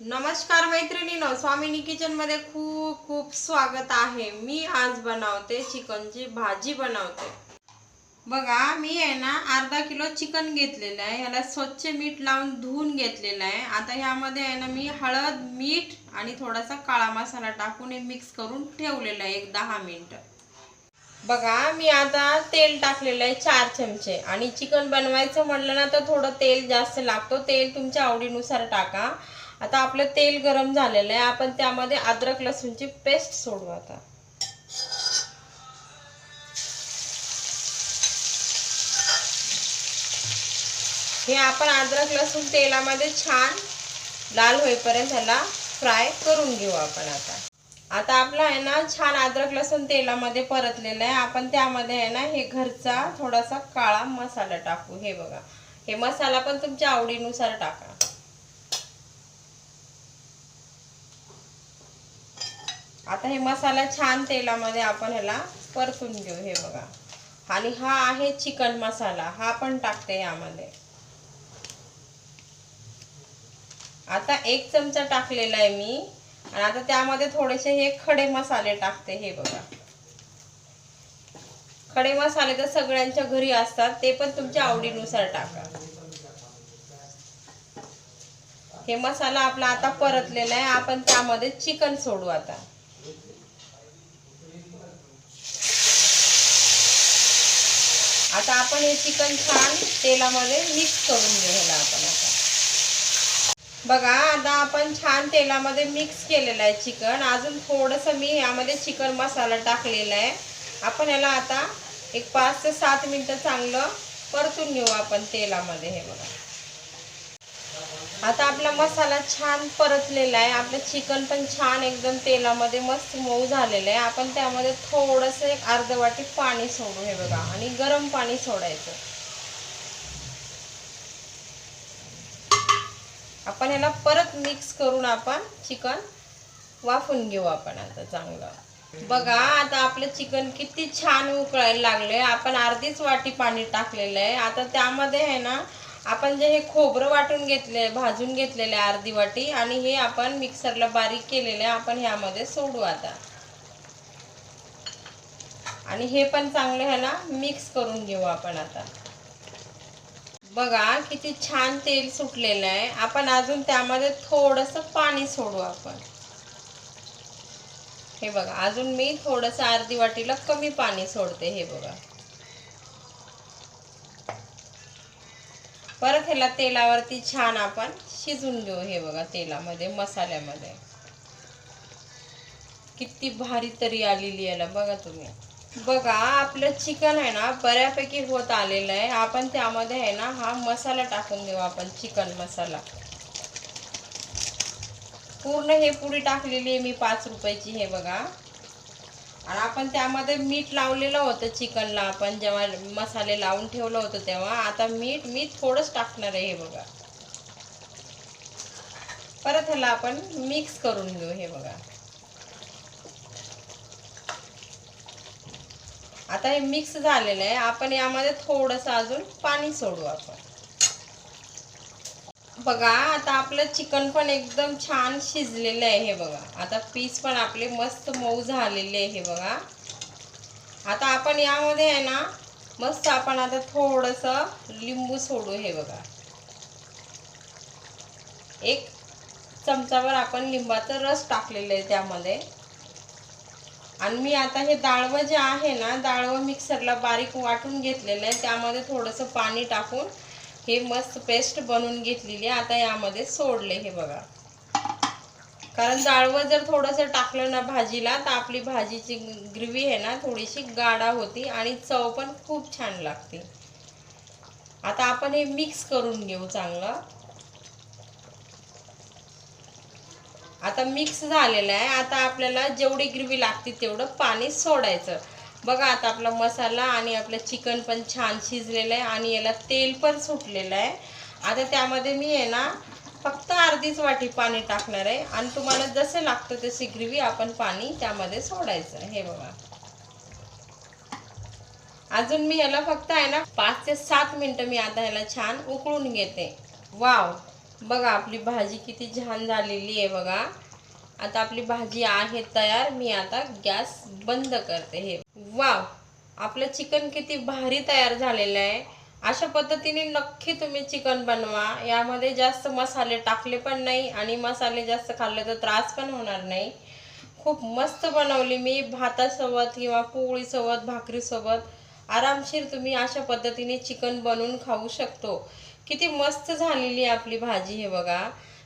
नमस्कार मैत्रिणीनो स्वामिनी किचनमध्ये खूप खूप स्वागत आहे. मी आज बनवते चिकनची भाजी बनवते. बघा मी आहे ना अर्धा किलो चिकन घेतलेलं आहे. याला स्वच्छ मीठ लावून धुवून घेतलेलं आहे. आता ह्यामध्ये आहे ना मी हळद मीठ आणि थोडासा काळा मसाला टाकून हे मिक्स करून ठेवलेलं आहे एक दहा मिनिट. बघा मी आता तेल टाकलेलं आहे चार चमचे. आणि चिकन बनवायचं म्हटलं ना तर थोडं तेल जास्त लागतो. तेल तुमच्या आवडीनुसार टाका. आता आपलं तेल गरम झालेलं आहे. आपण त्यामध्ये अद्रक लसूणची पेस्ट सोडू आता. हे आपण अद्रक लसूण तेलामध्ये छान लाल होईपर्यंत ह्याला फ्राय करून घेऊ आपण आता. आता आपला आहे ना छान अद्रक लसूण तेलामध्ये परतलेलं आहे. आपण त्यामध्ये आहे ना हे घरचा थोडासा काळा मसाला टाकू. हे बघा. हे मसाला पण तुमच्या आवडीनुसार टाका. आता हे मसाला छान तेलामध्ये आपण ह्याला परतून घेऊ हे बघा. आणि हा आहे चिकन मसाला हा पण टाकते यामध्ये. आता एक चमचा टाकलेला आहे मी. आणि आता त्यामध्ये थोडेसे हे खडे मसाले टाकते हे बघा. खडे मसाले तर सगळ्यांच्या घरी असतात ते पण तुमच्या आवडीनुसार टाका. हे मसाला आपला आता परतलेला आहे आपण त्यामध्ये चिकन सोडू आता आता आपण हे चिकन छान तेलामध्ये मिक्स करून घेऊ आपण आता. बघा आता आपण छान तेलामध्ये मिक्स केलेलं आहे चिकन. अजून थोडंसं मी यामध्ये चिकन मसाला टाकलेला आहे. आपण याला आता एक पाच ते सात मिनटं चांगलं परतून घेऊ आपण तेलामध्ये हे बघा. आता आपला मसाला छान परतलेला आहे. आपलं चिकन पण छान एकदम तेलामध्ये मस्त मऊ झालेलं आहे. आपण त्यामध्ये थोडंसं एक अर्ध वाटी पाणी सोडू हे बघा. आणि गरम पाणी सोडायचं. आपण ह्याला परत मिक्स करून आपण चिकन वाफून घेऊ आपण आता चांगलं. बघा आता आपलं चिकन किती छान उकळायला लागले आपण अर्धीच वाटी पाणी टाकलेलं आहे. आता त्यामध्ये आहे ना आपण जे हे खोबरं वाटून घेतले भाजून घेतलेले अर्धी वाटी आणि हे आपण मिक्सरला बारीक केलेले आपण ह्यामध्ये सोडू आता. आणि हे पण चांगलं ह्याला मिक्स करून घेऊ आपण आता. बघा किती छान तेल सुटलेलं आहे. आपण अजून त्यामध्ये थोडंसं पाणी सोडू आपण. हे बघा अजून मी थोडंसं अर्धी वाटीला कमी पाणी सोडते हे बघा. परत ह्याला तेलावरती छान आपण शिजून घेऊ हे बघा तेलामध्ये मसाल्यामध्ये. किती भारी तरी आलेली याला बघा तुम्ही. बघा आपलं चिकन आहे ना बऱ्यापैकी होत आलेलं आहे. आपण त्यामध्ये आहे ना हा मसाला टाकून देऊ आपण चिकन मसाला. पूर्ण हे पुडी टाकलेली आहे मी पाच रुपयाची हे बघा. आणि आपण त्यामध्ये मीठ लावलेलं होतं चिकनला. आपण जेव्हा मसाले लावून ठेवलं होतं तेव्हा आता मीठ मी थोडंच टाकणार आहे हे बघा. परत ह्याला आपण मिक्स करून घेऊ हे बघा. आता हे मिक्स झालेलं आहे. आपण यामध्ये थोडंसं अजून पाणी सोडू आपण. बघा आता आपलं चिकन पण एकदम छान शिजलेलं आहे हे बघा. आता पीस पण आपले मस्त मऊ झालेले आहे हे बघा. आता आपण यामध्ये आहे ना मस्त आपण आता थोडंसं लिंबू सोडू हे बघा. एक चमचावर आपण लिंबाचा रस टाकलेला आहे त्यामध्ये. आणि मी आता हे डाळवं जे आहे ना डाळवं मिक्सरला बारीक वाटून घेतलेलं आहे. त्यामध्ये थोडंसं पाणी टाकून हे मस्त पेस्ट बनवून घेतलेली आता यामध्ये सोडले हे बघा. कारण डाळवं जर थोडंसं टाकलं ना भाजीला तर आपली भाजीची ग्रेव्ही आहे ना थोडीशी गाढा होती आणि चव पण खूप छान लागते. आता आपण हे मिक्स करून घेऊ चांगलं. आता मिक्स झालेलं आहे. आता आपल्याला जेवढी ग्रेव्ही लागते तेवढं पाणी सोडायचं. बघा आता आपला मसाला आणि आपलं चिकन पण छान शिजलेलं आहे आणि याला तेल पण सुटलेलं आहे. आता त्यामध्ये मी आहे ना फक्त अर्धीच वाटी पाणी टाकणार आहे आणि तुम्हाला जसं लागतं तशी ग्रेव्ही आपण पाणी त्यामध्ये सोडायचं हे बघा. अजून मी याला फक्त आहे ना पाच ते सात मिनटं मी आता ह्याला छान उकळून घेते. वाव. बघा आपली भाजी किती छान झालेली आहे बघा. आता आपली भाजी आहे तयार. मी आता गॅस बंद करते हे. वाव आपलं चिकन किती भारी तयार झालेलं आहे. अशा पद्धतीने नक्की तुम्ही चिकन बनवा. यामध्ये जास्त मसाले टाकले पण नाही आणि मसाले जास्त खाल्ले तर त्रास पण होणार नाही. खूप मस्त बनवली मी भातासोबत किंवा पोळीसोबत भाकरीसोबत. आरामशीर तुम्ही अशा पद्धतीने चिकन बनवून खाऊ शकतो. किती मस्त झालेली आपली भाजी हे बघा.